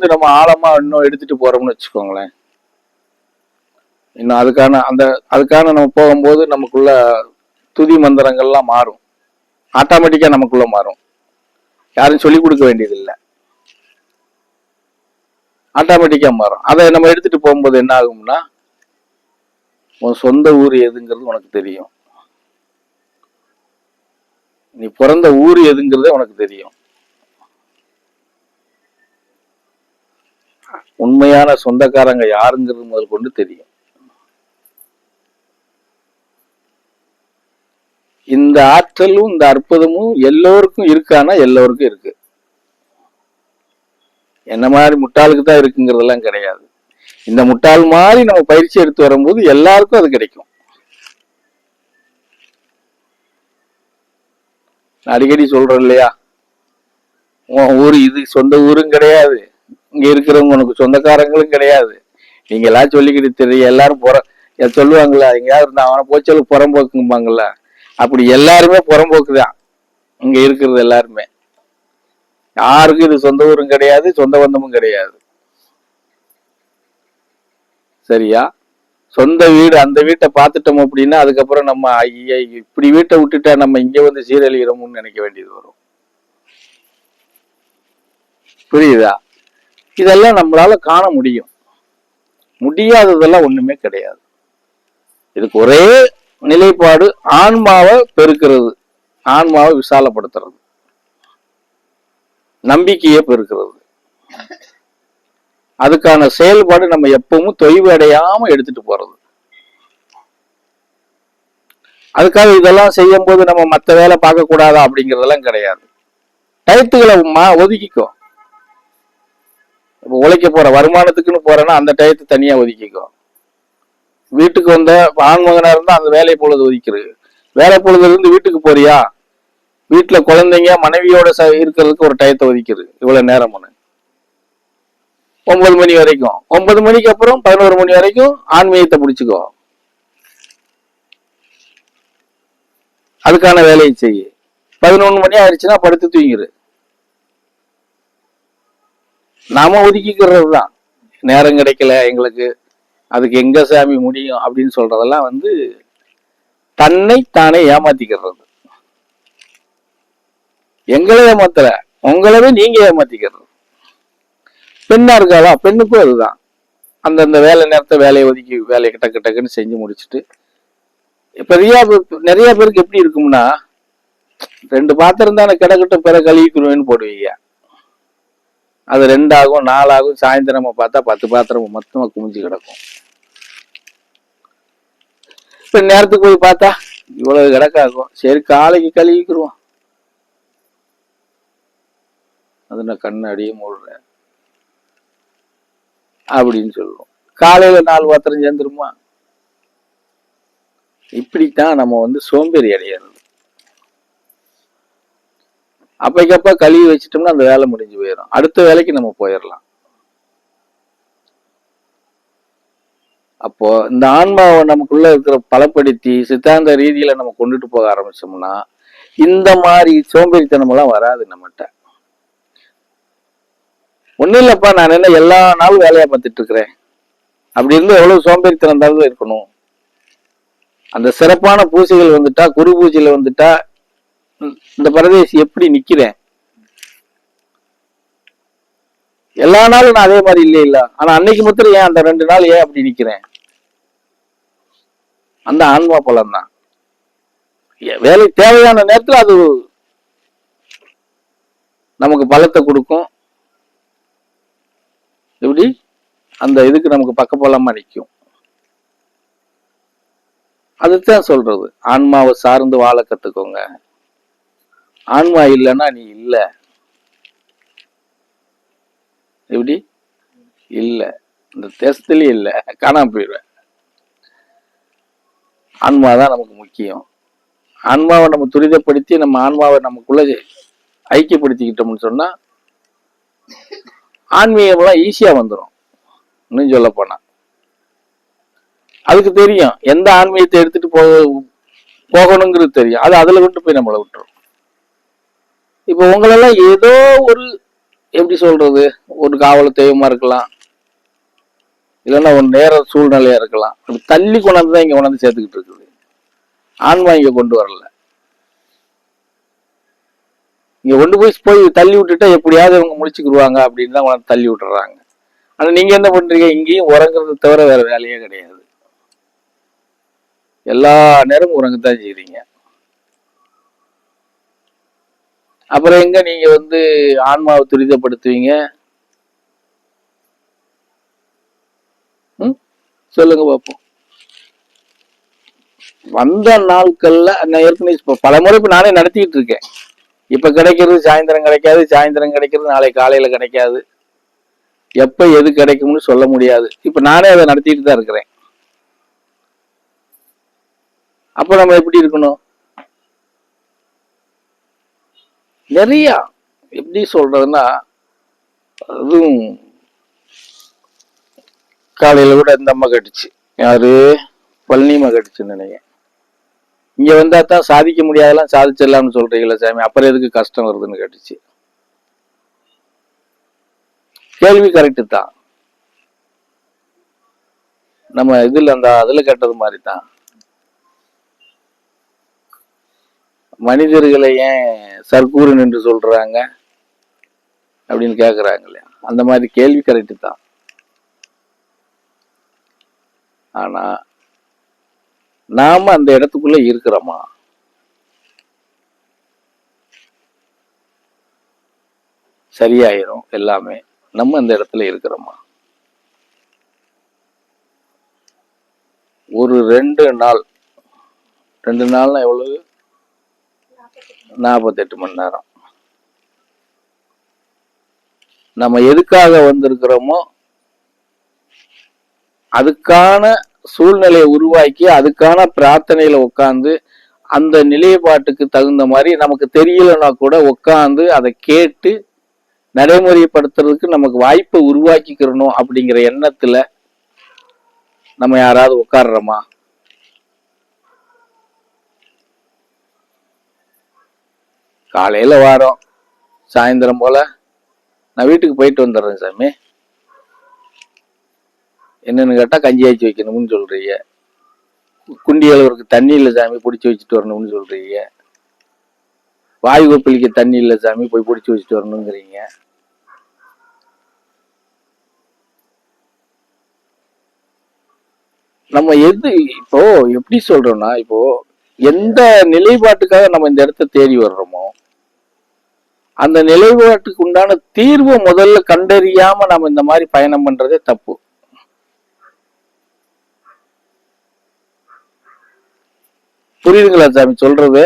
வந்து நம்ம ஆழமா இன்னும் எடுத்துட்டு போறோம்னு வச்சுக்கோங்களேன். இன்னும் அதுக்கான அந்த அதுக்கான நம்ம போகும்போது நமக்குள்ள துதி மந்திரங்கள்லாம் மாறும். ஆட்டோமேட்டிக்கா நமக்குள்ள மாறும். யாரும் சொல்லிக் கொடுக்க வேண்டியதில்லை. ஆட்டோமேட்டிக்கா மாறும். அதை நம்ம எடுத்துட்டு போகும்போது என்ன ஆகும்னா உன் சொந்த ஊர் எதுங்கிறது உனக்கு தெரியும். நீ பிறந்த ஊர் எதுங்கிறதே உனக்கு தெரியும். உண்மையான சொந்தக்காரங்க யாருங்கிறது முதல் கொண்டு தெரியும். இந்த ஆற்றலும் இந்த அற்புதமும் எல்லோருக்கும் இருக்கானா எல்லோருக்கும் இருக்கு. என்ன மாதிரி முட்டாளுக்கு தான் இருக்குங்கிறதெல்லாம் கிடையாது. இந்த முட்டாள் மாதிரி நம்ம பயிற்சி எடுத்து வரும்போது எல்லாருக்கும் அது கிடைக்கும். அடிக்கடி சொல்றேன் இல்லையா? உன் ஊர் இது சொந்த ஊரும் கிடையாது. இங்க இருக்கிறவங்க உனக்கு சொந்தக்காரங்களும் கிடையாது. நீங்க எல்லாம் சொல்லிக்கிட்டு தெரியும் எல்லாரும் புற சொல்லுவாங்களா எங்கேயாவது இருந்தா அவனை போச்சலு புறம்போக்கும்பாங்கல்ல. அப்படி எல்லாருமே புறம்போக்கு தான். இங்க இருக்கிறது எல்லாருமே. யாருக்கும் இது சொந்த ஊரும் கிடையாது சொந்த பந்தமும் கிடையாது. சரியா? சொந்த வீடு அந்த வீட்டை பார்த்துட்டோம் அப்படின்னா அதுக்கப்புறம் நம்ம ஐயா இப்படி வீட்டை விட்டுட்டா நம்ம இங்க வந்து சீரழிகிறோம்னு நினைக்க வேண்டியது வரும். புரியுதா? இதெல்லாம் நம்மளால காண முடியும். முடியாததெல்லாம் ஒண்ணுமே கிடையாது. இதுக்கு ஒரே நிலைப்பாடு ஆன்மாவை பெருக்கிறது. ஆன்மாவை விசாலப்படுத்துறது. நம்பிக்கையை பெருக்கிறது. அதுக்கான செயல்பாடு நம்ம எப்பவும் தொய்வு அடையாம எடுத்துட்டு போறது. அதுக்காக இதெல்லாம் செய்யும் போது நம்ம மற்ற வேலை பார்க்க கூடாதா அப்படிங்கறதெல்லாம் கிடையாது. டயத்துகளை மா- இப்போ உழைக்க போற வருமானத்துக்குன்னு போறேன்னா அந்த டயத்தை தனியா ஒதுக்கிக்கும் வீட்டுக்கு வந்த ஆண்மகனா இருந்தா அந்த வேலை பொழுது ஒதுக்கிறது வேலை பொழுதுல இருந்து வீட்டுக்கு போறியா? வீட்டுல குழந்தைங்க மனைவியோட ச- இருக்கிறதுக்கு ஒரு டயத்தை ஒதுக்கிறது இவ்வளவு நேரம் ஒன்பது மணி வரைக்கும். ஒன்பது மணிக்கு அப்புறம் பதினோரு மணி வரைக்கும் ஆன்மீகத்தை பிடிச்சிக்கோ அதுக்கான வேலையை செய்யு பதினொன்று மணி ஆயிடுச்சுன்னா படுத்து தூங்கிடு நாம ஒதுக்கிக்கிறது தான் நேரம் கிடைக்கல எங்களுக்கு அதுக்கு எங்க சாமி முடியும் அப்படின்னு சொல்றதெல்லாம் வந்து தன்னை தானே ஏமாத்திக்கிறது. எங்களை ஏமாத்தல உங்களவே நீங்க ஏமாத்திக்கிறது. பெண்ணா இருக்காளா? பெண்ணுக்கும் அதுதான். அந்தந்த வேலை நேரத்தை வேலையை ஒதுக்கி வேலையை டக்கு டக்குன்னு செஞ்சு முடிச்சுட்டு. பெரிய நிறைய பேருக்கு எப்படி இருக்கும்னா ரெண்டு பாத்திரம் தானே கிடக்கட்டும் பிற கழுவிக்கணும்னு போடுவீங்க. அது ரெண்டாகும் நாலாகும் சாயந்தரமாக பார்த்தா பத்து பாத்திரம் மொத்தமாக குமிஞ்சு கிடக்கும். இப்போ நேரத்துக்கு போய் பார்த்தா இவ்வளவு கிடக்காகும். சரி காலைக்கு கழுவிக்குருவோம் அது நான் கண்ணாடியே மூடுறேன். அப்படின்னு சொல்லுவோம். காலையில் நாலு பாத்திரம் சேர்ந்துருமா? இப்படித்தான் நம்ம வந்து சோம்பேறி அடையிறது. அப்பைக்கப்ப கழுவி வச்சிட்டோம்னா அந்த வேலை முடிஞ்சு போயிடும் அடுத்த வேலைக்கு நம்ம போயிடலாம் அப்போ இந்த ஆன்மாவை நமக்குள்ள இருக்கிற பலப்படுத்தி சித்தாந்த ரீதியில நம்ம கொண்டுட்டு போக ஆரம்பிச்சோம்னா இந்த மாதிரி சோம்பேறித்தனமெல்லாம் வராது நம்மகிட்ட. ஒண்ணும் இல்லைப்பா நான் என்ன எல்லா நாளும் வேலையை பார்த்துட்டு இருக்கிறேன் அப்படி இருந்து எவ்வளவு சோம்பேறித்தனம் தான் இருக்கணும். அந்த சிறப்பான பூஜைகள் வந்துட்டா குரு பூஜையில வந்துட்டா இந்த பரதேசி எப்படி நிக்கிறேன்? எல்லா நாளும் நான் அதே மாதிரி இல்லை இல்ல. ஆனா அன்னைக்கு மாத்திரம் ஏன் அந்த ரெண்டு நாள் ஏன் அப்படி நிக்கிறேன்? அந்த ஆன்மா பலம் தான் வேலை தேவையான நேரத்துல அது நமக்கு பலத்தை கொடுக்கும். எப்படி? அந்த இதுக்கு நமக்கு பக்கபலமா நிற்கும் அதுதான் சொல்றது. ஆன்மாவை சார்ந்து வாழ கத்துக்கோங்க. ஆன்மா இல்லைன்னா நீ இல்ல. எப்படி? இல்ல. இந்த தேசத்துலேயும் இல்ல. காணாம போயிடுவேன் ஆன்மா தான் நமக்கு முக்கியம். ஆன்மாவை நம்ம துரிதப்படுத்தி நம்ம ஆன்மாவை நமக்குள்ள ஐக்கியப்படுத்திக்கிட்டோம்னு சொன்னா ஆன்மீகம்லாம் ஈஸியாக வந்துடும் இன்னும் சொல்ல போனா. அதுக்கு தெரியும். எந்த ஆன்மீகத்தை எடுத்துட்டு போக போகணுங்கிறது தெரியும். அது அதுல கொண்டு போய் நம்மளை விட்டுரும். இப்போ உங்களெல்லாம் ஏதோ ஒரு எப்படி சொல்றது ஒரு காவல் தெய்வமா இருக்கலாம். இல்லைன்னா ஒரு நேர சூழ்நிலையா இருக்கலாம். அப்படி தள்ளி கொண்டாந்து தான் இங்க கொண்டாந்து சேர்த்துக்கிட்டு இருக்குது. ஆன்மா இங்க கொண்டு வரல. இங்க கொண்டு போய் போய் தள்ளி விட்டுட்டா எப்படியாவது இவங்க முடிச்சுக்கிடுவாங்க அப்படின்னு தான் கொண்டாந்து தள்ளி விட்டுறாங்க. ஆனா நீங்க என்ன பண்றீங்க? இங்கேயும் உறங்குறது தவிர வேற வேலையே கிடையாது. எல்லா நேரமும் உறங்கத்தான் செய்கிறீங்க அப்புறம் எங்க நீங்க வந்து ஆன்மாவை துரிதப்படுத்துவீங்க? ம்? சொல்லுங்க பாப்போம். வந்த நாட்கள்ல நான் ஏற்கனவே இப்ப பல முறை இப்ப நானே நடத்திக்கிட்டு இருக்கேன். இப்ப கிடைக்கிறது சாயந்தரம் கிடைக்காது சாயந்தரம் கிடைக்கிறது நாளை காலையில கிடைக்காது. எப்ப எது கிடைக்கும்னு சொல்ல முடியாது. இப்ப நானே அதை நடத்திட்டு தான் இருக்கிறேன். அப்ப நம்ம எப்படி இருக்கணும்? நிறையா எப்படி சொல்றதுன்னா அதுவும் காலையில் கூட இந்த அம்மா கட்டுச்சு. யாரு? பழனிமா கட்டுச்சுன்னு நினைக்கிறேன் இங்கே வந்தால் தான் சாதிக்க முடியாதெல்லாம் சாதிச்சிடலாம்னு சொல்கிறீங்களா சாமி. அப்புறம் எதுக்கு கஷ்டம் வருதுன்னு கேட்டுச்சு. கேள்வி கரெக்டு தான். நம்ம இதில் அந்த அதில் கேட்டது மாதிரி தான். மனிதர்களை ஏன் சர்க்கூரன் என்று சொல்றாங்க அப்படின்னு கேக்குறாங்க இல்லையா அந்த மாதிரி கேள்வி கரெக்டு தான். ஆனா நாம அந்த இடத்துக்குள்ள இருக்கிறோமா? சரியாயிரும் எல்லாமே. நம்ம அந்த இடத்துல இருக்கிறோமா? ஒரு ரெண்டு நாள் ரெண்டு நாள்னா எவ்வளவு? நாற்பத்தெட்டு மணி நேரம். நம்ம எதுக்காக வந்திருக்கிறோமோ அதுக்கான சூழ்நிலையை உருவாக்கி அதுக்கான பிரார்த்தனையில உட்காந்து அந்த நிலைப்பாட்டுக்கு தகுந்த மாதிரி நமக்கு தெரியலன்னா கூட உட்காந்து அதை கேட்டு நடைமுறைப்படுத்துறதுக்கு நமக்கு வாய்ப்பை உருவாக்கிக்கிறணும் அப்படிங்கிற எண்ணத்துல நம்ம யாராவது உட்கார்றோமா காலையில் வாரோம். சாயந்தரம் போல் நான் வீட்டுக்கு போயிட்டு வந்துடுறேன் சாமி. என்னென்னு கேட்டால் கஞ்சி ஆச்சு வைக்கணும்னு சொல்கிறீங்க குண்டி அளவுக்கு தண்ணி இல்லை சாமி பிடிச்சி வச்சுட்டு வரணும்னு சொல்கிறீங்க வாயு கொப்பளிக்க தண்ணி இல்லை சாமி போய் பிடிச்சி வச்சுட்டு வரணுங்கிறீங்க. நம்ம எது இப்போ எப்படி சொல்றோம்னா இப்போ எந்த நிலைப்பாட்டுக்காக நம்ம இந்த இடத்த தேடி வர்றோமோ அந்த நிலைப்பாட்டுக்கு உண்டான தீர்வை முதல்ல கண்டறியாம நம்ம இந்த மாதிரி பயணம் பண்றதே தப்பு. புரியுதுங்களா சாமி சொல்றது?